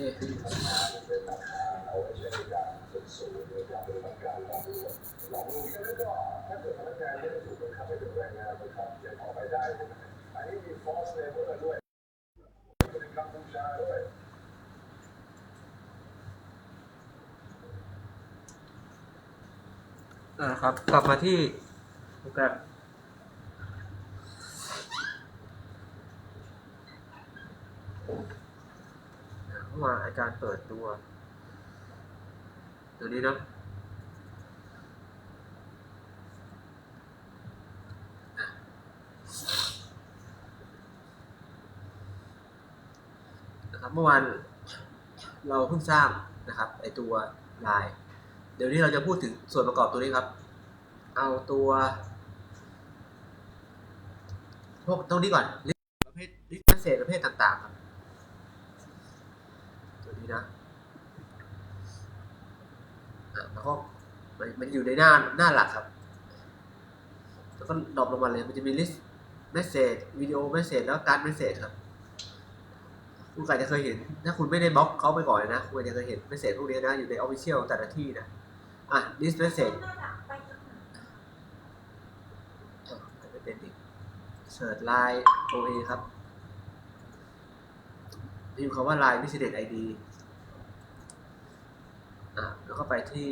อ่าครับ กลับมาที่โปรแกรม เข้ามาอาจารเปิดตัว ตัวนี้นะนะครับเมื่อวานเราเพิ่งสร้างนะครับไอตัวลาย เดี๋ยวนี้เราจะพูดถึงส่วนประกอบตัวนี้ครับ เอาตัวพวกตรงนี้ก่อน list ประเภท list message ประเภทต่างๆครับ ตัว นะอะแล้วก็มันมันอยู่ในหน้าหน้าหลักครับ แล้วก็ดรอปลงมาเลย มันจะมี list message วิดีโอ message แล้วการ message ครับ คุณอาจจะเคยเห็น ถ้าคุณไม่ได้บล็อกเขาไปก่อนนะ คุณอาจจะเคยเห็น message พวกนี้นะ อยู่ใน official แต่ละที่นะ อะ list message อะไม่เป็นอีกเสิร์ชไลน์ OA ครับพิมพ์คำว่า Line Business ID อะแล้วก็ไปที่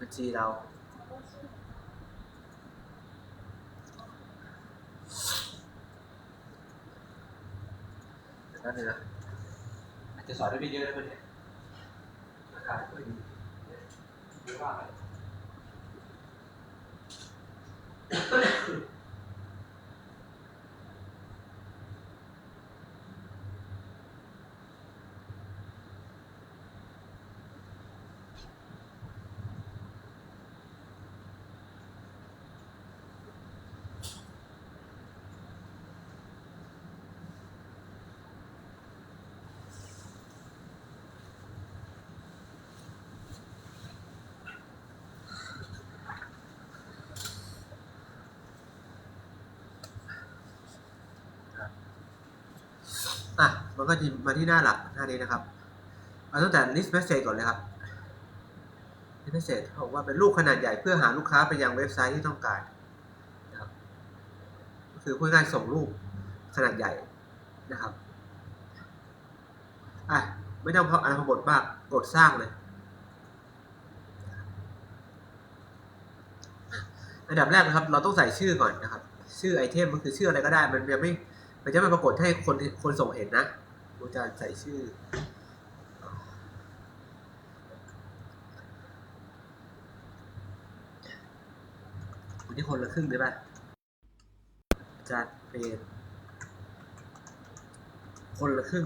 บัญชีเรา เดี๋ยวแป๊บนึงนะอาจจะสอนได้ไม่เยอะนะเนี่ยราคาไม่ดีหรือว่าอะไร อะ มันก็จะมาที่หน้าหลักหน้านี้นะครับ เอาตั้งแต่ list message ก่อนเลยครับ list message เขาบอกว่าเป็นรูปขนาดใหญ่เพื่อหาลูกค้าไปยังเว็บไซต์ที่ต้องการนะครับก็คือพูดง่ายส่งรูปขนาดใหญ่นะครับอะไม่ต้องเพราะอนบทมากกดสร้างเลย อันดับแรกนะครับ เราต้องใส่ชื่อก่อนนะครับ ชื่อไอเทมมันคือชื่ออะไรก็ได้ มันยังไม่ มันจะไม่ปรากฏให้คนคนส่งเห็นนะ อาจารย์ใส่ชื่อวันนี้คนละครึ่งได้ป่ะอาจารย์เป็นคนละครึ่ง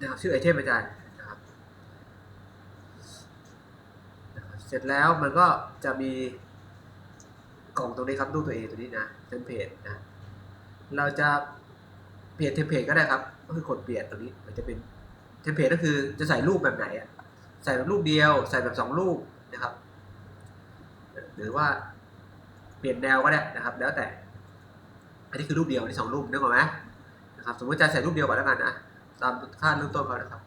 นะครับชื่อไอเทมอาจารย์นะครับนะครับเสร็จแล้วมันก็จะมีกล่องตรงนี้ครับรูปตัวเองตัวนี้นะเทมเพลตนะ เราจะเปลี่ยนเทมเพลตก็ได้ครับ ก็คือกดเปลี่ยนตรงนี้ มันจะเป็นเทมเพลตก็คือจะใส่รูปแบบไหนอะใส่แบบรูปเดียว ใส่แบบสองรูปนะครับ หรือว่าเปลี่ยนแนวก็ได้นะครับ แล้วแต่ อันนี้คือรูปเดียวอันนี้สองรูปนึกออกไหมนะครับ สมมติจะใส่รูปเดียวก่อนแล้วกันนะตามค่าเริ่มต้นเขานะครับ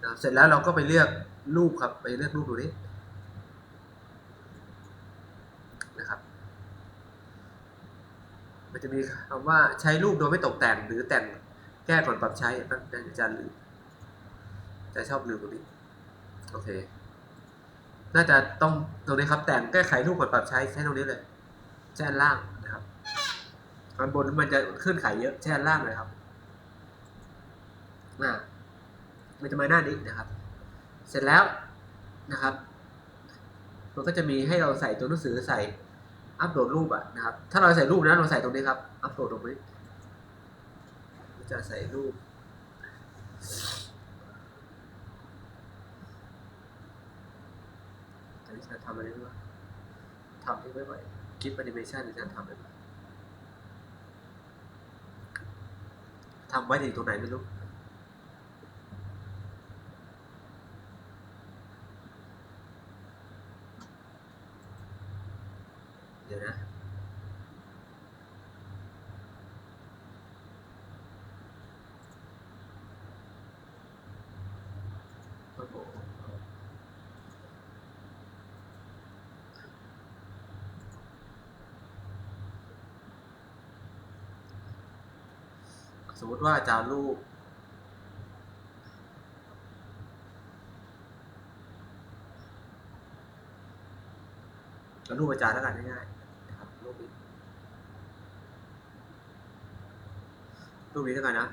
นะครับเสร็จแล้วเราก็ไปเลือกรูปครับ ไปเลือกรูปดูนี้ นะครับ มัน จะมีคำว่าใช้รูปโดยไม่ตกแต่งหรือแต่งแก้ก่อนปรับใช้ตั้อาจารย์ลืมจะชอบลืมตรงนี้โอเค น่าจะต้องตรงนี้ครับแต่งแก้ไขรูปก่อนปรับใช้ใช้ตรงนี้เลยแช่นล่างนะครับอันบนมันจะขึ้นไขเยอะแช่นล่างเลยครับอ่ามันจะมาหน้านี้นะครับ เสร็จแล้วนะครับ มันก็จะมีให้เราใส่ตัวหนังสือใส่ อัปโหลดรูปอะนะครับ ถ้าเราใส่รูปนะเราใส่ตรงนี้ครับ อัปโหลดตรงนี้จะใส่รูปอันนี้จะทำอะไรบ้างทำที่ไม่ไหวคลิปแอนิเมชันจะทำอะไรบ้างทำไว้ถึงตรงไหนไม่รู้ี๋ยวนะสมมติว่าอาจารูปแล้วรูปอาจารย์แล้วกันง่ายๆ รูปนี้รูปนี้แล้วกันนะ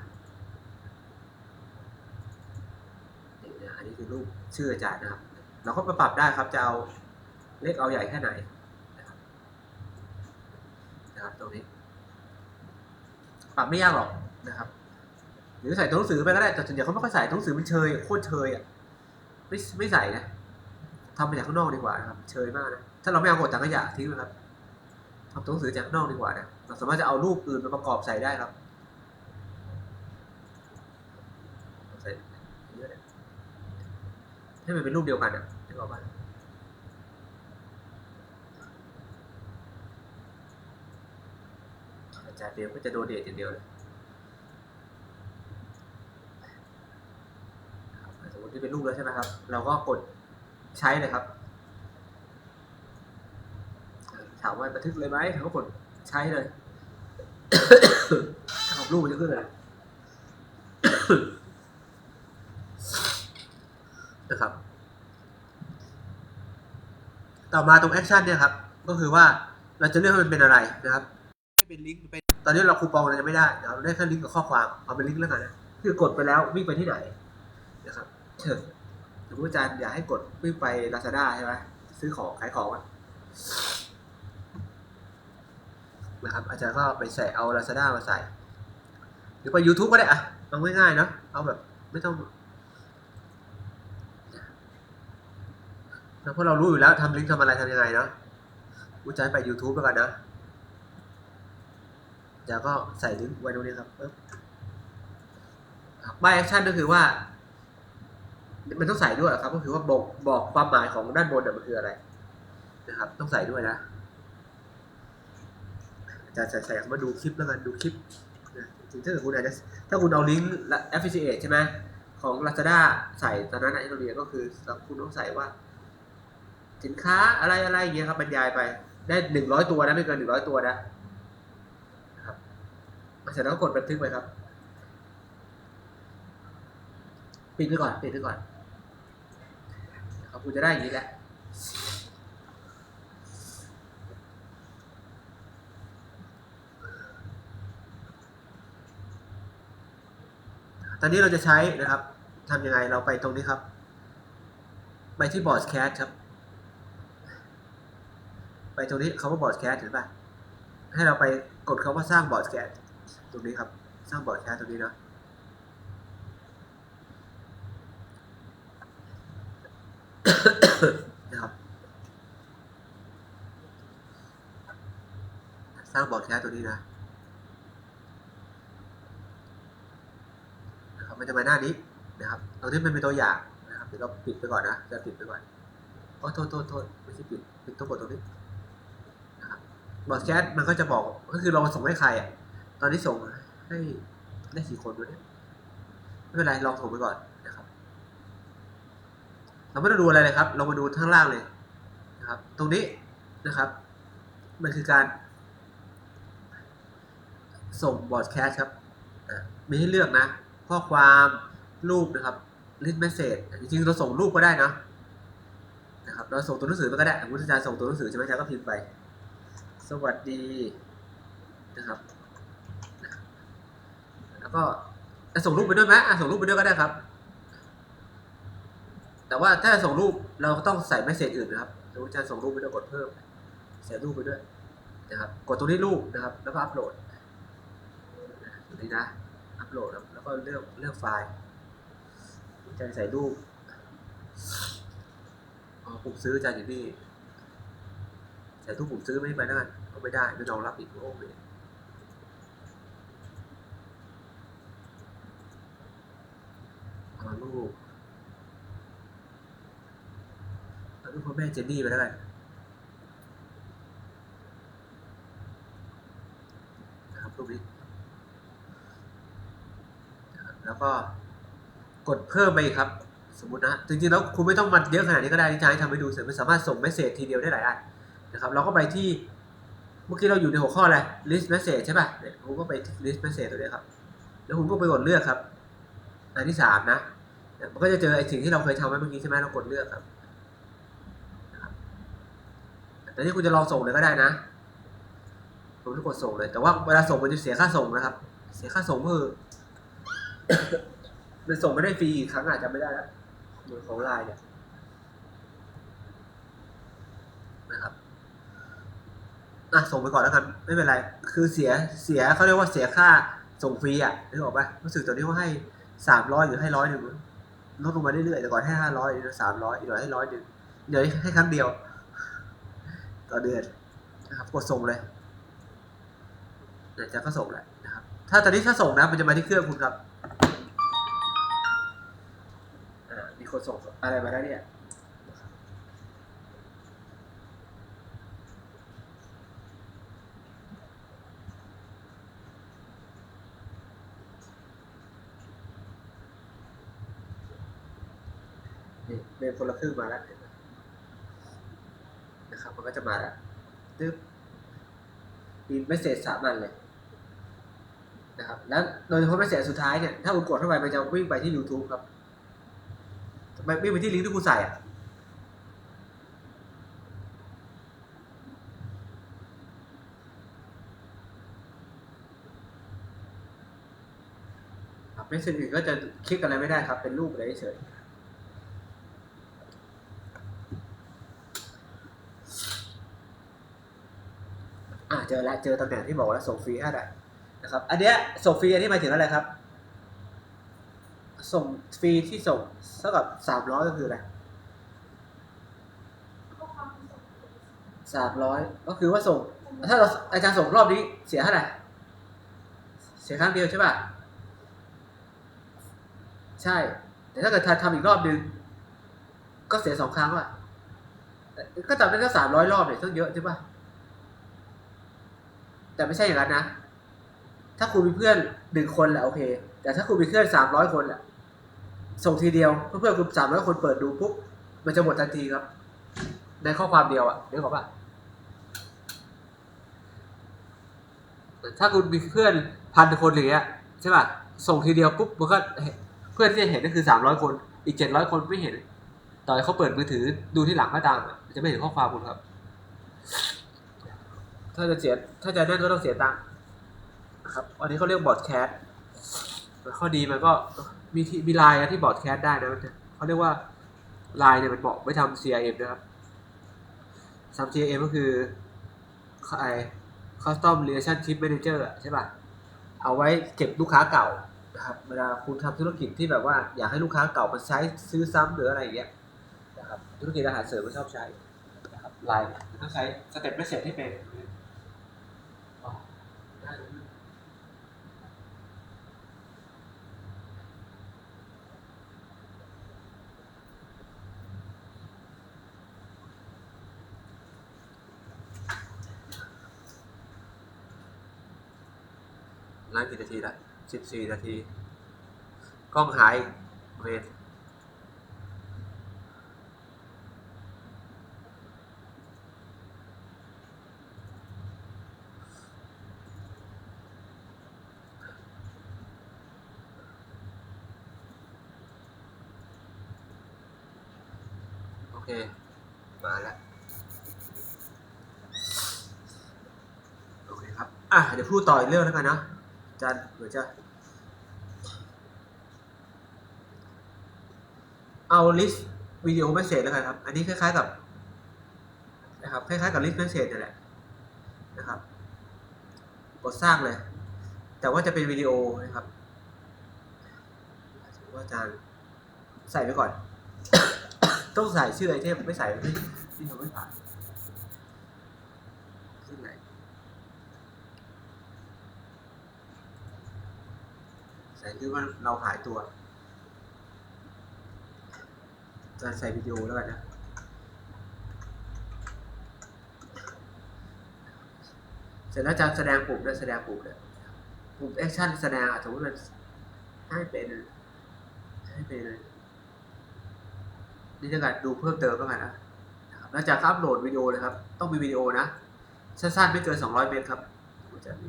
นี่นะอันนี้คือรูปชื่ออาจารย์นะครับ เราก็ไปปรับได้ครับจะเอาเล็กเอาใหญ่แค่ไหนนะครับนะครับตรงนี้ ปรับไม่ยากหรอกนะครับ หรือใส่ตัวหนังสือไปก็ได้แต่ส่วนใหญ่เขาไม่ค่อยใส่ตัวหนังสือมันเชยโคตรเชยอะไม่ไม่ใส่นะทำมาจากข้างนอกดีกว่านะครับ เชยมากนะ ถ้าเราไม่เอาหมดถังขยะทิ้งนะครับ ทำตัวหนังสือจากข้างนอกดีกว่านะเราสามารถจะเอารูปอื่นมาประกอบใส่ได้ครับใส่เยอะเลยให้มันเป็นรูปเดียวกันอะนึกออกป่ะอาจารย์เดียวก็จะโดเดทอย่างเดียวเลยสมมติที่เป็นรูปแล้วใช่ไหมครับ เราก็กดใช้เลยครับเอ่อ ถามว่าบันทึกเลยไหมเราก็กดใช้เลยของรูปมันจะขึ้นเลยนะครับ ต่อมาตรงแอคชั่นเนี่ยครับ ก็คือว่าเราจะเลือกให้มันเป็นอะไรนะครับให้เป็นลิงก์เป็นตอนนี้เราคูปองเรายังไม่ได้เราได้แค่ลิงก์กับข้อความเอาเป็นลิงก์แล้วกันนะคือกดไปแล้ววิ่งไปที่ไหนนะครับเชิญสมมติอาจารย์อยากให้กดวิ่งไป Lazada ใช่ไหมซื้อของขายของอะ นะครับ อาจารย์ก็ไปใส่เอา Lazada มาใส่ หรือไป YouTube ก็ได้อะเอาง่ายๆเนาะเอาแบบไม่ต้องแล้วพวกเรารู้อยู่แล้วทำลิงก์ทำอะไรทำยังไงเนาะอาจารย์ไป YouTube แล้วกันนะอาจารย์ก็ใส่ลิงก์ไว้ตรงนี้ครับปึ๊บบายแอคชั่นก็คือว่า มันต้องใส่ด้วยครับ ก็คือว่าบอกบอกความหมายของด้านบนน่ะมันคืออะไร นะครับ ต้องใส่ด้วยนะ อาจารย์ใส่ใส่คำว่าดูคลิปแล้วกันดูคลิปนะจริงถ้าเกิดคุณอาจจะถ้าคุณเอาลิงก์และ affiliate ใช่ไหมของ Lazada ใส่ตอนนั้นไอ้ตรงนี้ก็คือคุณต้องใส่ว่า สินค้าอะไรอะไรอย่างเงี้ยครับบรรยายไปได้หนึ่งร้อยตัวนะไม่เกินหนึ่งร้อยตัวนะครับเสร็จแล้วก็กดบันทึกไปครับปิดไปก่อนปิดไปก่อนครับคุณจะได้อย่างนี้แหละ ตอนนี้เราจะใช้นะครับทำยังไงเราไปตรงนี้ครับ ไปที่บอร์ดแคสครับ ไปตรงนี้คำว่าบอร์ดแคสเห็นป่ะให้เราไปกดคำว่าสร้างบอร์ดแคสตรงนี้ครับ สร้างบอร์ดแคสตรงนี้เนาะนะครับสร้างบอร์ดแคสตัวนี้นะนะครับ มันจะมาหน้านี้นะครับตรงนี้มันเป็นตัวอย่างนะครับเดี๋ยวเราปิดไปก่อนนะจะปิดไปก่อนโอ้โทษโทษโทษไม่ใช่ปิดปิดต้องกดตรงนี้นะครับบอร์ดแคสมันก็จะบอกก็คือเราส่งให้ใครอะตอนนี้ส่งให้ได้กี่คนวะเนี่ยไม่เป็นไรลองส่งไปก่อนนะครับ เราไม่ต้องดูอะไรเลยครับ เรามาดูข้างล่างเลยนะครับ ตรงนี้นะครับ มันคือการ ส่งบอร์ดแคสครับมีให้เลือกนะ ข้อความรูปนะครับลิสต์เมสเซจจริงๆเราส่งรูปก็ได้นะนะครับเราส่งตัวหนังสือไปก็ได้สมมติอาจารย์ส่งตัวหนังสือใช่ไหมอาจารย์ก็พิมพ์ไป สวัสดีนะครับ แล้วก็จะส่งรูปไปด้วยไหมส่งรูปไปด้วยก็ได้ครับ แต่ว่าถ้าส่งรูปเราก็ต้องใส่เมสเซจอื่นนะครับอาจารย์ส่งรูปไปด้วยกดเพิ่ม ใส่รูปไปด้วยนะครับ กดตรงนี้รูปนะครับ แล้วก็อัปโหลดตรงนี้นะ อัปโหลดแล้วก็เลือกเลือกไฟล์จารย์ใส่รูปอ๋อปุ่มซื้อจารย์อยู่นี่ใส่รูปปุ่มซื้อไม่ไปนั่นก็ไม่ได้ไม่รองรับอีกโอ้ไม่เอารูปเอารูปพ่อแม่เจนนี่ไปแล้วกันะครับรูปนี้ แล้วก็กดเพิ่มไปอีกครับ สมมตินะจริงๆแล้วคุณไม่ต้องมัดเยอะขนาดนี้ก็ได้ที่จะให้ทำให้ดูเสร็จมันสามารถส่งเมสเซจทีเดียวได้หลายอันนะครับเราก็ไปที่เมื่อกี้เราอยู่ในหัวข้ออะไร list message ใช่ป่ะเนี่ยผมก็ไป list message ตัวนี้ครับ แล้วคุณก็ไปกดเลือกครับ อันที่สามนะมันก็จะเจอไอ้สิ่งที่เราเคยทำไว้เมื่อกี้ใช่ไหมเรากดเลือกครับนะครับแต่นี่คุณจะลองส่งเลยก็ได้นะผมจะกดส่งเลย แต่ว่าเวลาส่งมันจะเสียค่าส่งนะครับ เสียค่าส่งก็คือ มันส่งไม่ได้ฟรีอีกครั้งอาจจะไม่ได้แล้วเหมือนของไลน์เนี่ยนะครับอะส่งไปก่อนแล้วกันไม่เป็นไร คือเสียเสียเขาเรียกว่าเสียค่าส่งฟรีอะนึกออกปะรู้สึกตอนนี้ว่าให้สามร้อยหรือให้ร้อยหนึ่งลดลงมาเรื่อยๆแต่ก่อนให้ห้าร้อยสามร้อยอีกหน่อยให้ร้อยหนึ่งเดี๋ยวให้ครั้งเดียว ต่อเดือนนะครับกดส่งเลยเดี๋ยวจะก็ส่งแหละนะครับ ถ้าตอนนี้ถ้าส่งนะมันจะมาที่เครื่องคุณครับ คนส่งอะไรมาแล้วเนี่ยนี่เป็นคนละครึ่งมาแล้วนไหมนะครับมันก็จะมาแล้วตึ๊บมีเมสเซจสามอันเลยนะครับแล้วโดยเฉพาะเมสเซจสุดท้ายเนี่ย ถ้าคุณกดเข้าไปมันจะวิ่งไปที่ YouTube ครับ ไม่ไม่ไปที่ลิงก์ที่คุณใส่อะไม่สิ่อื่นก็จะคลิกอะไรไม่ได้ครับ เป็นรูปอะไรเฉยอ่าเจอแล้วเจอตำแหน่งที่บอกแล้วส่งฟรีให้ได้นะครับ อันเนี้ยส่งฟรีอันนี้หมายถึงอะไรครับ ส่งฟรีที่ส่งเท่ากับสามร้อยก็คืออะไรสามร้อยก็คือว่าส่ง ถ้าเราอาจารย์ส่งรอบนี้เสียเท่าไหร่เสียครั้งเดียวใช่ป่ะใช่ แต่ถ้าเกิดทำอีกรอบนึง ก็เสียสองครั้งว่ะก็จำได้แค่สามร้อยรอบเนี่ยต้องเยอะใช่ป่ะแต่ไม่ใช่อย่างนั้นนะ ถ้าคุณมีเพื่อนหนึ่งคนแหละโอเค แต่ถ้าคุณมีเพื่อนสามร้อยคนแหละ ส่งทีเดียวเพื่อนๆคุณสามร้อยคนเปิดดูปุ๊บมันจะหมดทันทีครับ ในข้อความเดียวอะนึกออกป่ะถ้าคุณมีเพื่อนพันคนอย่างเงี้ยใช่ป่ะส่งทีเดียวปุ๊บมันก็เพื่อนที่จะเห็นก็คือสามร้อยคน อีกเจ็ดร้อยคนไม่เห็น ต่อให้เขาเปิดมือถือดูที่หลังก็ตามอะจะไม่เห็นข้อความคุณครับ ถ้าจะเสียถ้าจะได้ก็ต้องเสียตังค์นะครับ อันนี้เขาเรียกบอดแคสข้อดีมันก็ มีที่มีไลน์นะที่บอร์ดแคสได้นะเขาเรียกว่าไลน์เนี่ยมันเหมาะไว้ทำ CRM นะครับทำ CRM ก็คือไอ้ Custom Relationship Manager อะใช่ป่ะ เอาไว้เก็บลูกค้าเก่านะครับเวลาคุณทำธุรกิจที่แบบว่าอยากให้ลูกค้าเก่ามาใช้ซื้อซ้ำหรืออะไรอย่างเงี้ยนะครับธุรกิจอาหารเสริมก็ชอบใช้นะครับไลน์ต้องใช้สเต็ปไม่เสร็จให้เป็น อ๋อได้เลยกี่นาทีละสิบสี่นาที กล้องหายเวทโอเค มาแล้วโอเคครับ อะ เดี๋ยวพูดต่ออีกเรื่องแล้วกันเนาะ จารย์หมือจะเอาลิสต์วิดีโอเมสเซจแล้วกันครับ อันนี้คล้ายๆกับนะครับคล้ายๆกับลิสต์เมสเซจนี่แหละนะครับ กดสร้างเลย แต่ว่าจะเป็นวิดีโอนะครับว่าอาจารย์ใส่ไปก่อน ต้องใส่ชื่อไอเทมไม่ใส่ไม่ที่ทำไม่ผ่านไหน ใส่คือว่าเราหายตัว จะใส่วิดีโอแล้วกันนะเสร็จแล้วจะแสดงปุ่มด้วยแสดงปุ่มเลยปุ่มแอคชั่นแสดงอะสมมติมันให้เป็นให้เป็นนี่จะการดูเพิ่มเติมแล้วกันนะนะครับแล้วจากอัพโหลดวิดีโอนะครับ ต้องมีวิดีโอนะ สั้นๆไม่เกิน 200 เมตรครับจะมี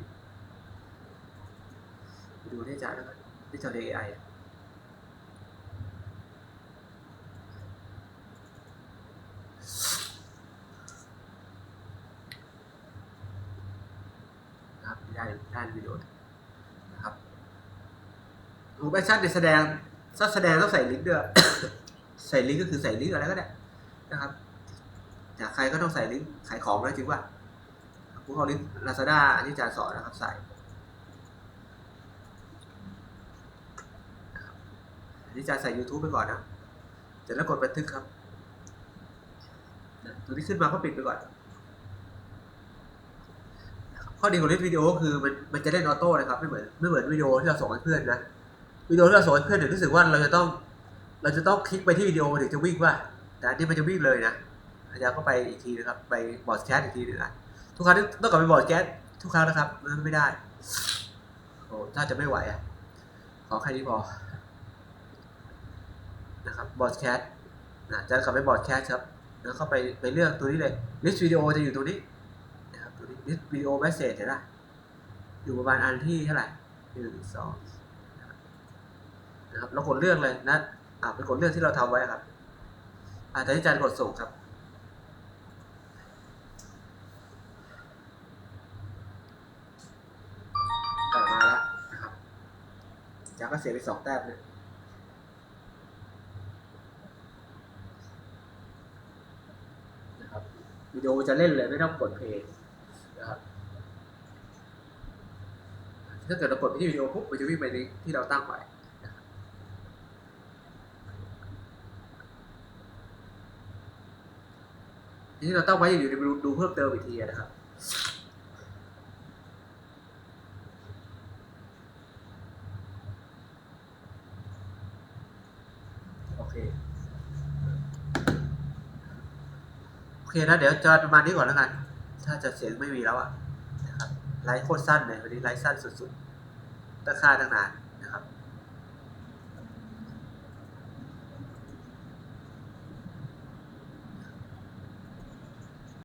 ดูที่อาจารย์แล้วกัน ที่จอ AI อนะครับได้ได้วิดีโอนะครับรูปแอคชั่นเนี่ยแสดงถ้าแสดงต้องใส่ลิงก์ด้วย ใส่ลิงก์ก็คือใส่ลิงก์อะไรก็ได้นะครับจากใครก็ต้องใส่ลิงก์ขายของนะจริงป่ะผมเอาลิงก์ Lazada ที่อาจารย์สอนนะครับใส่ นนี้จะใส่ YouTube ไปก่อนนะเสร็จแล้วกดบันทึกครับตัวที่ขึ้นมาก็ปิดไปก่อน ข้อดีของเล่นวิดีโอก็คือมันมันจะเล่นออโต้นะครับไม่เหมือนไม่เหมือนวิดีโอที่เราส่งให้เพื่อนนะวิดีโอที่เราส่งให้เพื่อนเนี่ยรู้สึกว่าเราจะต้อง เราจะต้องคลิกไปที่วิดีโอมันถึงจะวิ่งว่าแต่อันนี้มันจะวิ่งเลยนะอาจารย์ก็ไปอีกทีนะครับ ไปบอร์ดแคสอีกทีหนึงนะทุกครั้งที่ต้องกลับไปบอร์ดแคสทุกครั้งนะครับมันไม่ได้โอ้ถ้าจะไม่ไหวอะขอแค่นี้พอ นะครับบอร์ดแคสนะจะกลับไปบอร์ดแคสครับ แล้วเข้าไปไปเลือกตัวนี้เลย list video จะอยู่ตรงนี้นะครับตัวนี้ list video message เห็นไหมอยู่ประมาณอันที่เท่าไหร่หนึ่งสองนะครับเรากดเลือกเลยนะอ่าไปกดเลือกที่เราทำไว้ครับอ่าแต่ที่อาจารย์กดส่งครับมาแล้วนะครับอาจารย์ก็เสียไปสองแต้มเลย นะครับ วิดีโอจะเล่นเลยไม่ต้องกดเพลย์นะครับถ้าเกิดเรากดไปที่วิดีโอปุ๊บมันจะวิ่งไปในที่เราตั้งไว้ที่เราตั้งไว้อยู่ในดูดูเพิ่มเติมอีกทีนะครับ โอเค โอ เคนะเดี๋ยวจอประมาณนี้ก่อนแล้วกัน ถ้าจะเสียงไม่มีแล้วอะนะครับไลฟ์โคตรสั้นเลยวันนี้ไลฟ์สั้นสุดๆตั้งค่าตั้งนานนะครับ